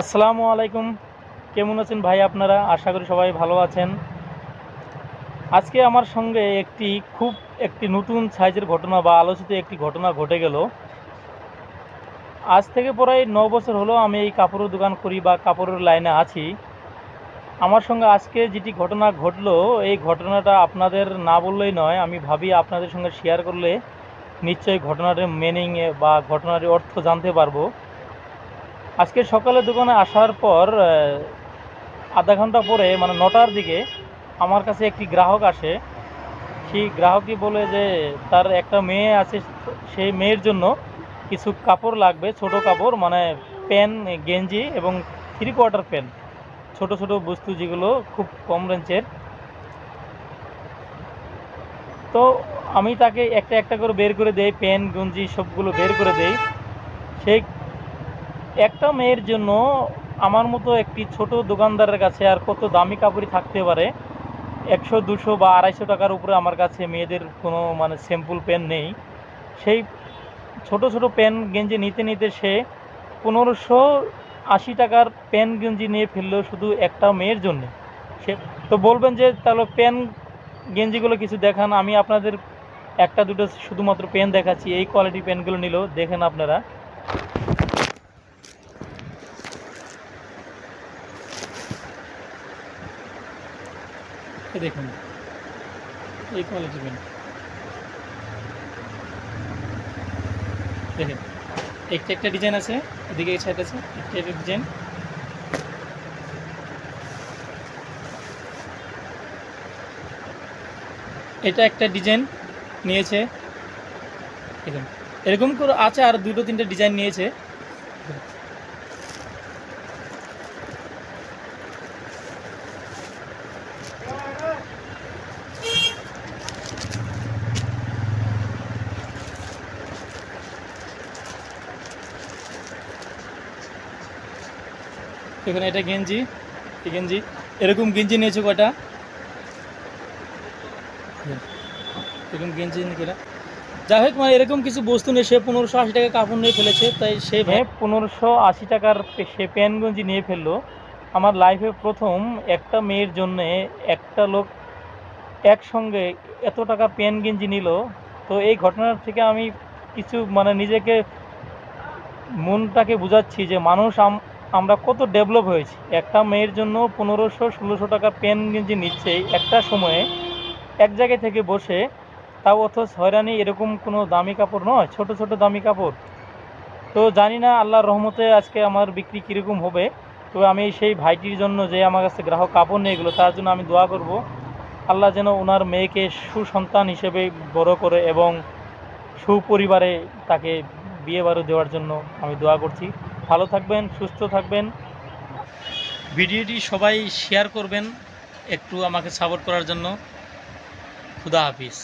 আসসালামু আলাইকুম। কেমন আছেন ভাই আপনারা? আশা করি সবাই ভালো আছেন। আজকে আমার সঙ্গে একটি খুব একটি নতুন সাইজের ঘটনা বা আলোচিত একটি ঘটনা ঘটে গেল। আজ থেকে প্রায় ন বছর হলো আমি এই কাপড়ের দোকান করি বা কাপড়ের লাইনে আছি। আমার সঙ্গে আজকে যেটি ঘটনা ঘটলো, এই ঘটনাটা আপনাদের না বললেই নয়, আমি ভাবি আপনাদের সঙ্গে শেয়ার করলে নিশ্চয়ই ঘটনাটির মিনিং বা ঘটনাটির অর্থ জানতে পারব। আজকে সকালে দোকানে আসার পর আধা ঘণ্টা পরে মানে নটার দিকে আমার কাছে একটি গ্রাহক আসে। সেই গ্রাহকই বলে যে, তার একটা মেয়ে আছে, সেই মেয়ের জন্য কিছু কাপড় লাগবে, ছোট কাপড় মানে প্যান গেঞ্জি এবং থ্রি কোয়ার্টার প্যান্ট ছোট ছোট বস্তু যেগুলো খুব কম রেঞ্জের। তো আমি তাকে একটা একটা করে বের করে দেই প্যান গঞ্জি সবগুলো বের করে দেই। সেই একটা মেয়ের জন্য আমার মতো একটি ছোট দোকানদারের কাছে আর কত দামি কাপড়ই থাকতে পারে? একশো, দুশো বা আড়াইশো টাকার উপরে আমার কাছে মেয়েদের কোনো মানে স্যাম্পল পেন নেই। সেই ছোট ছোট পেন গেঞ্জি নিতে নিতে সে পনেরোশো আশি টাকার পেন গেঞ্জি নিয়ে ফেলল শুধু একটা মেয়ের জন্য। সে তো বলবেন যে, তাহলে পেন গেঞ্জিগুলো কিছু দেখান। আমি আপনাদের একটা, দুটো শুধুমাত্র পেন দেখাচ্ছি। এই কোয়ালিটি পেনগুলো নিল। দেখেন আপনারা। দেখুন, এই কোয়ালিটি পেন দেখেন, একটা একটা ডিজাইন আছে, এদিকে সাইড আছে, একটা একটা ডিজাইন এটা একটা ডিজাইন নিয়েছে। এরকম করে আছে, আর দুটো তিনটে ডিজাইন নিয়েছে। এখানে এটা গেঞ্জি গেঞ্জি? এরকম গেঞ্জি নিয়েছো কটা এরকম গেঞ্জি নিয়ে যাই হোক মানে এরকম কিছু বস্তু নিয়ে সে পনেরোশো আশি টাকা কাপড় নিয়ে ফেলেছে, তাই সে পনেরোশো আশি টাকার সে প্যান গঞ্জি নিয়ে ফেলল। আমার লাইফে প্রথম একটা মেয়ের জন্যে একটা লোক একসঙ্গে এত টাকা প্যান গেঞ্জি নিল। তো এই ঘটনার থেকে আমি কিছু মানে নিজেকে মনটাকে বুঝাচ্ছি যে মানুষ আমরা কত ডেভেলপ হয়েছি। একটা মেয়ের জন্য পনেরোশো, ষোলোশো টাকা পেন গেঞ্জি নিচ্ছে একটা সময়ে, এক জায়গায় থেকে বসে, তাও অথচ হয়রানি এরকম কোনো দামি কাপড় নয়, ছোট ছোট দামি কাপড়। তো জানি না আল্লাহর রহমতে আজকে আমার বিক্রি কীরকম হবে। তো আমি সেই ভাইটির জন্য যে আমার কাছে গ্রাহক কাপড় নিয়ে গেলো, তার জন্য আমি দোয়া করব। আল্লাহ যেন ওনার মেয়েকে সুসন্তান হিসেবে বড় করে এবং সুপরিবারে তাকে বিয়ে বারো দেওয়ার জন্য আমি দোয়া করছি। ভালো থাকবেন, সুস্থ থাকবেন। ভিডিওটি সবাই শেয়ার করবেন, একটু আমাকে সাপোর্ট করার জন্য। খুদা হাফিজ।